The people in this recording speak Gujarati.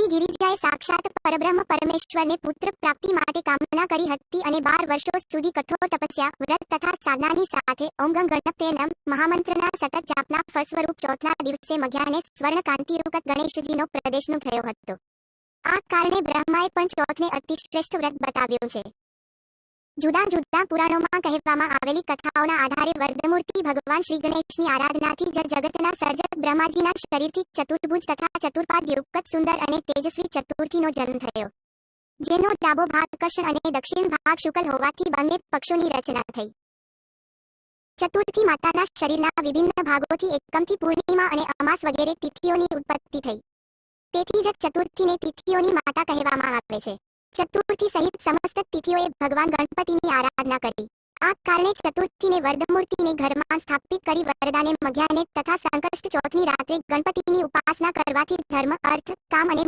દેવી ગિરિજાએ સાક્ષાત પરબ્રહ્મ પરમેશ્વરને પુત્ર પ્રાપ્તિ માટે કામના કરી હતી અને બાર વર્ષો સુધી કઠોર તપસ્યા, વ્રત તથા સાધનાની સાથે ઓમ ગંગ ગણપતે મહામંત્રના સતત જાપના ફળસ્વરૂપ ચોથના દિવસે મઘ્યાને સ્વર્ણ કાંતિયુક્ત ગણેશજીનો પ્રદેશનો થયો હતો. આ કારણે બ્રહ્માએ પણ ચોથને અતિશ્રેષ્ઠ વ્રત બતાવ્યું છે. જુદા જુદા પુરાણોમાં કહેવામાં આવેલી કથાઓના આધારે વર્ધમૂર્તિ ભગવાન શ્રી ગણેશની આરાધનાથી જ જગતના સર્જક બ્રહ્માજીના શરીરથી ચતુર્ભુજ તથા ચતુર્પાદ યુગત સુંદર અને તેજસ્વી ચતુર્થીનો જન્મ થયો. જેનો ડાબો ભાગ કૃષ્ણ અને દક્ષિણ ભાગ શુકલ હોવાથી બંને પક્ષોની રચના થઈ. ચતુર્થી માતાના શરીરના વિભિન્ન ભાગોથી એકમથી પૂર્ણિમા અને અમાસ વગેરે તિથિઓની ઉત્પત્તિ થઈ. તેથી જ ચતુર્થીને તિથિઓની માતા કહેવામાં આવે છે. ચતુર્થી સહિત સમસ્ત તિથિઓએ ભગવાન ગણપતિની આરાધના કરી. આ કારણે ચતુર્થીને વર્ધમૂર્તિને ઘરમાં સ્થાપિત કરી વરદાને મઘ્યાને તથા સંકષ્ટ ચોથની રાત્રે ગણપતિની ઉપાસના કરવાથી ધર્મ, અર્થ, કામ અને